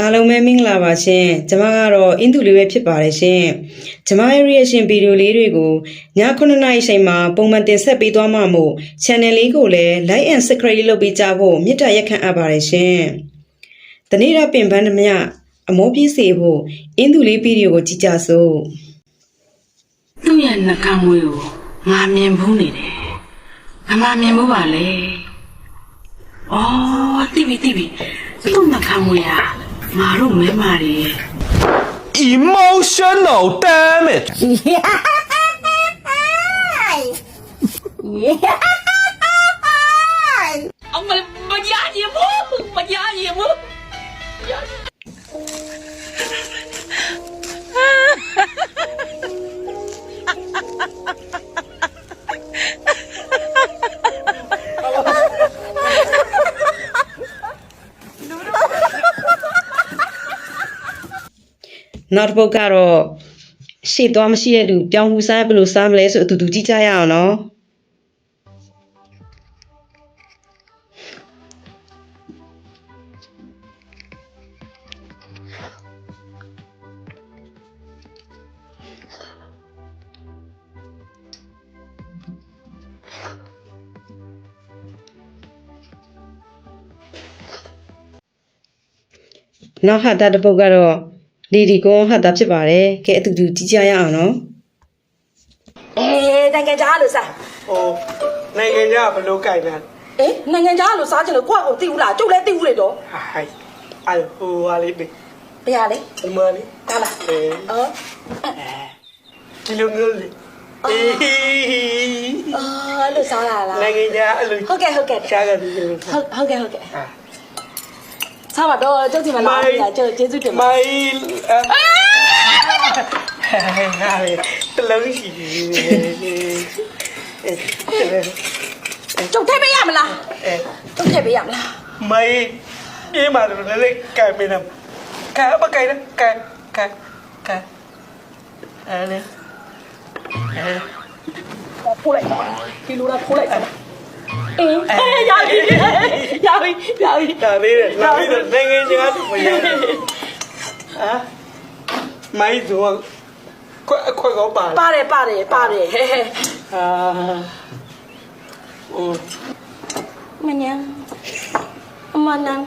အားလုံးပဲမင်္ဂလာပါရှင်ကျမကတော့အင်းသူလေးပဲဖြစ်ပါတယ်ရှင်ကျမရဲ့ reaction ဗီဒီယိုလေးတွေကိုည9:00နာရီချိန်မှာပုံမှန်တင်ဆက်ပေးသွားမှာမို့ channel လေးကိုလည်း like and subscribe လုပ်ပေးကြဖို့မေတ္တာရက်ခံအပ်ပါတယ်ရှင်တနေ့တော့ပင်ပန်းသမျှအမောပြည့်စေဖို့အင်းသူလေးဗီဒီယိုကိုကြည့်ကြစို့သူ့ရဲ့နှကမ်းမွေးကိုငါမြင်ဘူးနေတယ်။ငါမမြင်ဘူးပါလေ။အော်တိပြီတိပြီသူ့နှကမ်းမွေးဟာ ငါတို့မဲမာတွေရဲ့ emotional damage အ နောက်တစ်ပုတ်ကတော့ရှေ့သွားမရှိတဲ့လူပြောင်းဟူစားဘယ်လိုစားမလဲဆိုအတူတူကြည့်ကြရအောင်နော်နောက်ဟာတာတစ်ပုတ်ကတော့ လေဒီကွန်ဟာတာဖြစ်ပါတယ်ကဲအတူတူကြည့်ကြရအောင်နော်အေးနိုင်ငံခြားလို့စားဟိုနိုင်ငံခြားဘယ်လိုကြိုက်လဲအေးနိုင်ငံခြားလို့စားချင်လို့ကိုယ့်ကိုသိဘူးလားကျုပ်လည်းသိဘူးလေတော့ဟိုင်အဲ့ဟိုဟာလေးဒီဘယ်ရလဲဒီမလေးဒါလားအေးအော်ဒီလိုမျိုးလေးအေးအော်လို့စားလာလားနိုင်ငံခြားအဲ့လိုဟုတ်ကဲ့ဟုတ်ကဲ့ရှားကဒီလိုဟုတ်ဟုတ်ကဲ့ဟုတ်ကဲ့ အာစားပါတော့ကျုပ်ဒီမှာလာပြီလားကျုပ်ကျေးဇူးတင်ပါမိုင်းအဲငါလေတလုံးရှိတယ်ကျုပ်ထည့်ပေးရမလားအဲကျုပ်ထည့်ပေးရမလားမိုင်းပြေးมาတယ်လေလေကြိုက် အဲ့လေအဲဖိုးလိုက်ပါဒီလိုတော့ဖိုးလိုက်ပါအေးအေးရပြီရပြီရပြီဒါလေးနဲ့လာပြီးတော့နိုင်ငံခြားတော့မရဘူးဟာမိုင်းတော့ခွက်အခွက်ကောပါလားပါတယ်ပါတယ်ပါတယ်ဟဲ့ဟဲ့အာอืมမညာအမနန်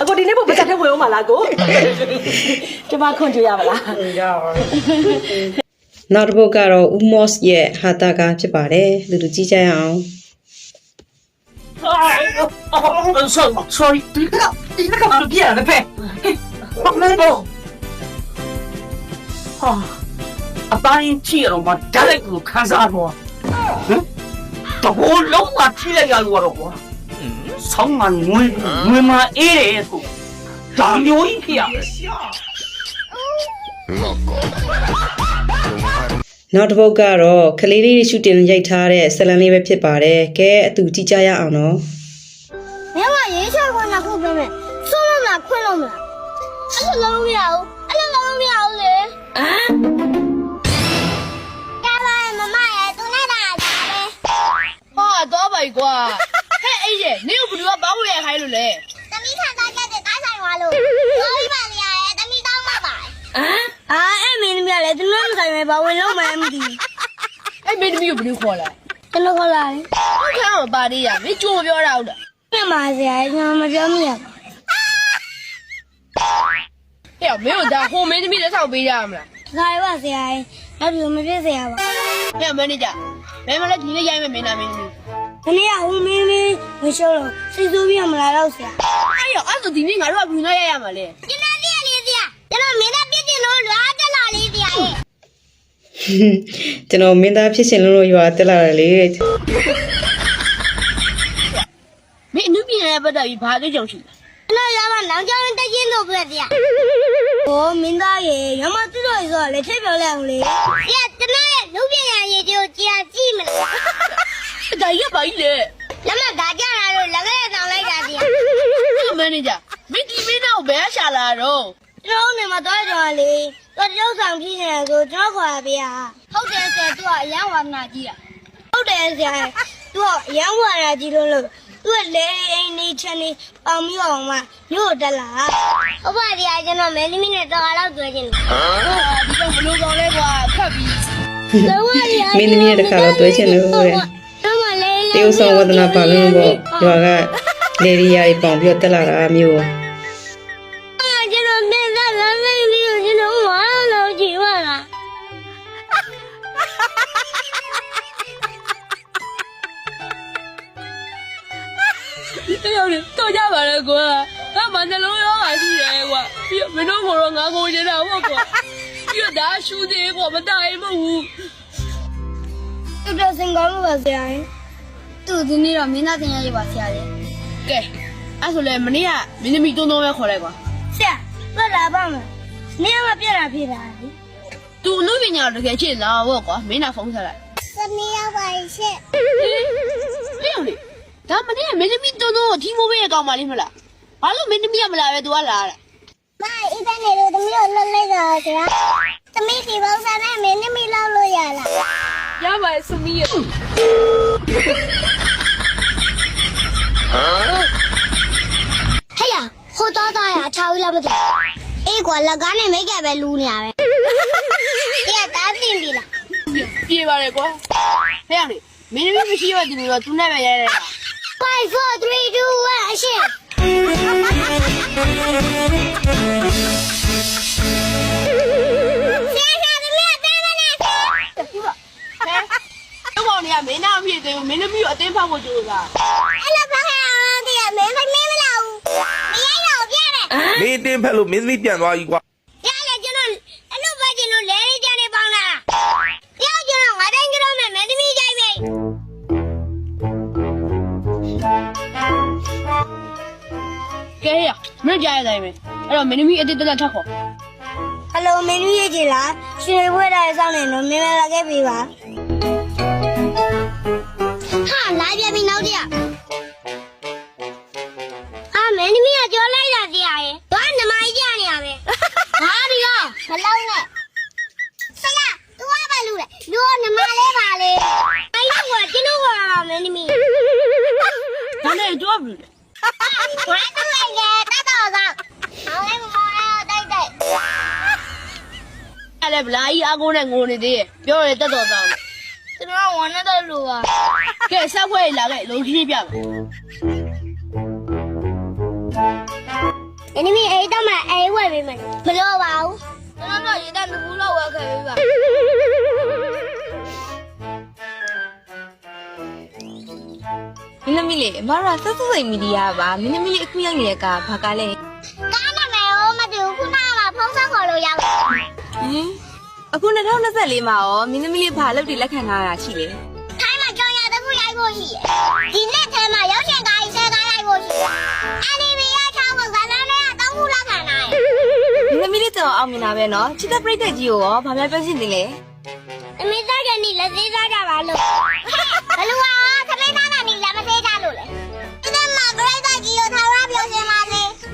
အခုဒီနေ့ဘုပတ်တဲ့ဝင်အောင်မလားကိုကျမခွန်ကြရမလားရပါဘူးနောက်တစ်ပုတ်ကတော့ဦးမော့စ်ရဲ့ဟာတာကဖြစ်ပါတယ်အတူတူကြည့်ကြရအောင် sorry sorry ဒီကဒီကဘာလို့ပြရလဲဖဲဘာလဲတော့ဟာအပိုင်းချီတော့မဒါလိုက်ကိုခန်းစားတော့ဟမ်တော့လုံးဝထိလိုက်ရလို့တော့ကွာဆောင်းမ နောက်တစ်ပုတ်ကတော့ကလေးလေးရှူတင်ရိုက်ထားတဲ့ဇတ်လန်လေးပဲဖြစ်ပါတယ်ကဲအတူကြည့်ကြရအောင်နော်မင်းကရေးချခွင့်နဲ့ခုပြောမယ်စိုးလို့မလားခွင့်လို့မလားအဲ့လိုလုံးမရဘူးအဲ့လိုလုံးမရဘူးလေဟမ်ကဲပါမမရဲ့သူနဲ့တာကြပဲဟာတော့ပါ ਈ ကွာဟဲ့အဲ့ရဲ့နင့်ကိုဘယ်သူကဘာလို့ရခိုင်းလို့လဲသမီးခံစားချက်တွေတိုက်ဆိုင်သွားလို့ပြောပြပါလေရဲ့သမီးတောင်းပါပါဟမ်အာအဲ့မင်းသမီးကလည်းသူနဲ့ မဆိုင်ပဲဘာဝင်လုံးမှမသိအဲ့မင်းသမီးကိုဘယ်သူခေါ်လဲဘူးကျွန်တော်ခေါ်လာတယ်ဟုတ်ကဲ့မပါသေးရမင်းကြိုးမပြောတာဟုတ်လားပြန်ပါစရာကျွန်တော်မပြောမိရဘူးဟဲ့မင်းတို့ဒါဟိုမင်းသမီးလက်ဆောင်ပေးကြရမလားခါရပါစရာနောက်ဒီမပြည့်စရာပါဟဲ့မန်နေဂျာမင်းမလည်းဒီနေ့ရိုက်မယ်မင်းသားမင်းသမီးခဏရဦးမင်းမင်းမရှုံးလို့စိတ်ဆိုးပြမလားတော့ဆရာအဲ့ရောအဲ့ဆိုဒီနေ့ငါတို့ကဘယ်သူနဲ့ရိုက်ရမှာလဲကျွန်တော်ပြည့်လေးဆရာကျွန်တော်မင်းနဲ့ပြည့်တင်လို့လာတက်လာလေးဆရာရဲ့ ကျွန်တော်မင်းသားဖြစ်ရှင်လုံးလို့ရွာတက်လာတယ်လေတဲ့မင်းအနုပညာရဲ့ပတ်သက်ပြီးဘာသိကြုံရှိလဲကျွန်တော်ရမနောင်ကျောင်းတက်ချင်းလို့ပြဆရာဟိုမင်းသားရေရမတူတော်ဆိုလည်းထိပ်ပြောလိုက်အောင်လေဆရာကျွန်တော်ရဲ့လူပညာရေးကိုကြာကြည့်မလားဒါကြီးကဘာကြီးလဲလက်မဒါကြလာလို့လက်ကလေးတောင်းလိုက်တာဆရာဟဲ့မန်နေဂျာမင်းဒီမင်းသားကိုဘယ်ကရှာလာတော့ကျွန်တော်နေမှာတော့ကြော်လေ တော့တရုပ်ဆောင်ဖြစ်နေတယ်ဆိုကျွန်တော်ခေါ်ရပြဟုတ်တယ်ဆရာသူကအရန်ဝါနာကြီးอ่ะဟုတ်တယ်ဆရာသူကအရန်ဝါနာကြီးလို့လို့သူကလေအိမ်နေချင်နေအောင်ပြီးအောင်မှမြို့တက်လာဥပဒေအကျွန်တော်မဲသမီးနဲ့တော်တော်တွေ့ချင်တယ်ဒီကောင်ဘလို့ကောင်လဲကွာခတ်ပြီးတော်ဝါရီမင်းသမီးရဲ့တစ်ခါတော့တွေ့ချင်လို့တဲ့တော့မလေးတေးဥဆောင်ဝဒနာပါလို့ပေါ့ရွာကလေရီယာတွေပေါင်ပြီးတော့တက်လာတာမျိုးကျွ တယောက်နေတော့ကြပါလေကွာငါမှနှလုံးရောပါရှိတယ်ကွာပြီးတော့မင်းတို့ကတော့ငါကိုနေတာဟုတ်ကွာပြီးတော့ဒါရှူသေးကွာမတိုင်မဟုတ်ဘူးသူတို့စင်ကောင်းလို့ပါဆရာသူဒီနေ့တော့မင်းသားတင်ရရပါဆရာလေကဲအဲ့ဆိုလေမနေ့ကမင်းသမီးတုံးတုံးပဲခေါ်လိုက်ကွာဆရာတော့လာပါမယ်နေရာမပြတ်တာဖြစ်တာလေသူလူပညာတကယ်ချစ်လားဟုတ်ကွာမင်းနာဖုန်းဆက်လိုက်စနေရောက်ပါရှင့်လျောက်လေ ဒါမနေ့ကမင်းသမီးတုံးတုံးကိုထီမိုးပေးရကောင်းပါလိမ့်မလားဘာလို့မင်းသမီးကမလာပဲ तू ကလာတာမအိမ်ကနေလို့တမီးတို့လှုပ်လိုက်တာဆရာတမီးဒီပေါင်းစားနဲ့မင်းသမီးလောက်လို့ရလားရပါရဲ့သမီးရဲ့ဟဲ့ရဟိုတော့တော့ရချာဦးလားမသိအေးကွာလက်ကားနဲ့မိတ်ကပဲလူနေရပဲဒီကတားတင်ပြီလားပြေပါလေကွာဟဲ့လေမင်းသမီးမရှိရတဲ့လူတော့သူနဲ့ပဲရဲရဲတာ 5 4 3 2 1အရှင်ဆရာနာသမီးအတန်းနဲ့ဟဲ့တော့ကောင်တွေကမင်းနာမဖြစ်သေးဘူးမင်းသမီးကိုအတင်းဖောက်ဖို့ကြိုးစားအဲ့လိုပါခဲ့အောင်တည်းမင်းမမင်းမလာဘူးမရိုက်တော့ပြတယ်မင်းအတင်းဖက်လို့မင်းသမီးပြန်သွားပြီကွာ မင်းကြားရတိုင်းပဲအဲ့တော့မင်းသမီးအတင်းတက်တက်ထပ်ခေါ်ဟယ်လိုမင်းသမီးရေးကြည်လားရွှေဘွဲတိုင်းစောင်းနေတော့မင်းမလာခဲ့ပြီပါဟာလာပြပြီနောက်တရအာမင်းသမီးကကြောလိုက်တာတရားရဲ့ဘာနမကြီးကြနေရပဲဟာဒီကမလောက်နဲ့ဆရာသူကဘာလို့လဲလူကနမလေးပါလေအဲ့ဒီကကျွန်တော်ကမင်းသမီးဒါနဲ့ကြွားပြီဝိုင်းတော့လေ တတ်တော်ဆောင်အောင်လေးမမောတိုက်တိုက်အဲ့လေဗလာကြီးအကုန်းနဲ့ငိုနေသေးရဲ့ပြောရတက်တော်သားကျွန်တော်ဝန်နဲ့တော့လူပါကဲဆက်ခွဲလာခဲ့လုံးကြီးပြမယ်အင်းမီအဲ့တော့မှအဲ့ဝယ်ပေးမယ်မလို့ပါဘူးကျွန်တော်တို့ရေတက်လူလောက်ဝယ်ခဲ့ပေးပါ င်းသမီးလေးအမရဆက်စုစိမ်မီဒီယာပါမင်းသမီးလေးအခုရောက်နေတဲ့ကဘာကလဲကားနာမည်ရောမသိဘူးခုနကမှဖုန်းဆက်ခေါ်လို့ရပါဟင်အခု2024မှာရောမင်းသမီးလေးဘာလုပ်တွေလက်ခံထားတာရှိလဲထိုင်းမှာကြောင်ရတဲ့ခုရိုက်ဖို့ရှိတယ်ဒီနေ့ထဲမှာရောက်ရှင်ကားကြီးဆဲကားရိုက်ဖို့ရှိတယ်အန်နီမီရဲ့ချောင်းကဇာတ်လမ်းနဲ့တောင်းခုလက်ခံနိုင်မင်းသမီးလေးတော်အောင်မြင်တာပဲနော်ချစ်တဲ့ပြိတ္တကြီးကိုရောဘာများပြောချင်တယ်လဲအမေသားကနီလက်သေးသားကြပါလို့ဘလူဟာသမီးသားက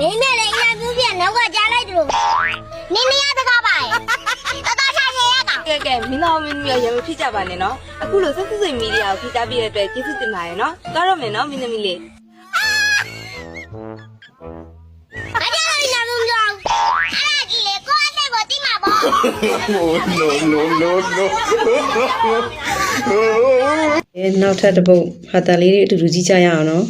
ပါစေနေနဲ့လည်းရပြူးပြနောက်ကကြားလိုက်တယ်လို့နေနေရတကားပါရဲ့တော်တော်ချာချင်ရတာကဲကဲမင်းတော်မင်းသမီးရောရမဖြစ်ကြပါနဲ့နော်အခုလိုဆက်စုစိမ်မီဒီယာကိုဖိတာပြတဲ့အတွက်ကျေးဇူးတင်ပါတယ်နော်တော်တော့မယ်နော်မင်းသမီးလေး။အကြမ်းလည်းမပြောဘူး။အဲ့ဒါကြီးလေကိုယ့်အဆက်ကိုတိမှာပေါ့ no no no no အဲနောက်ထပ်တစ်ပုတ်ဟာတာလေးတွေအတူတူကြည့်ကြရအောင်နော်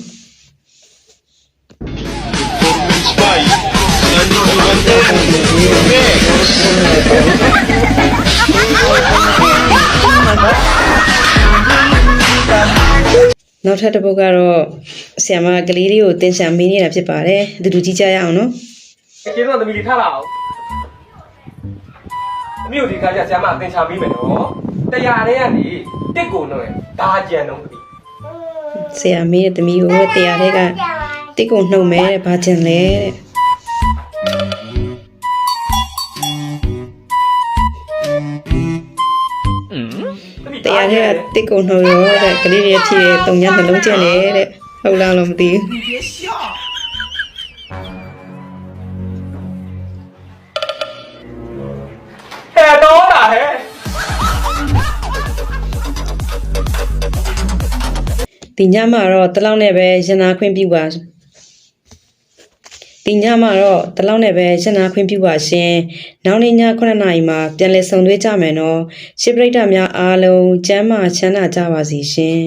နောက်ထပ်တစ်ပုတ်ကတော့ဆီယမကလေးလေးကိုတင်ချာမေးနေတာဖြစ်ပါတယ်အတူတူကြည့်ကြရအောင်နော်ကျေးဇူးတော်သမီးလေးထားလာအောင်အမျိုးဒီခါကျဆရာမအသင်ချာမိမယ်နော်တရားရဲကနေတစ်ကိုတော့ဒါကြံတော့ပြီဆရာမေးတဲ့သမီးကိုတရားတဲ့ကတိတ်ကိုနှုတ်မဲတဲ့ဘာကျင်လဲတဲ့ သမီးတရားတဲ့ကတိတ်ကိုနှုတ်ရောတဲ့ကလေးတွေဖြည့်တဲ့တုံညာနှလုံးကျက်လေတဲ့ဟုတ်လားလို့မသိဘူးဟဲ့တော့တာဟဲ့ဒီညမှာတော့တလောက်နဲ့ပဲရင်နာခွင့်ပြုပါ ဒီဒီညမှာတော့ဒီလောက်နဲ့ပဲရှင်းနာခွင့်ပြုပါရှင်နောက်နေ့ည9:00နာရီမှာပြန်လည်ဆုံတွေ့ကြမယ်နော်ရှစ်ပရိသတ်များအားလုံးကျမ်းမာချမ်းသာကြပါစေရှင်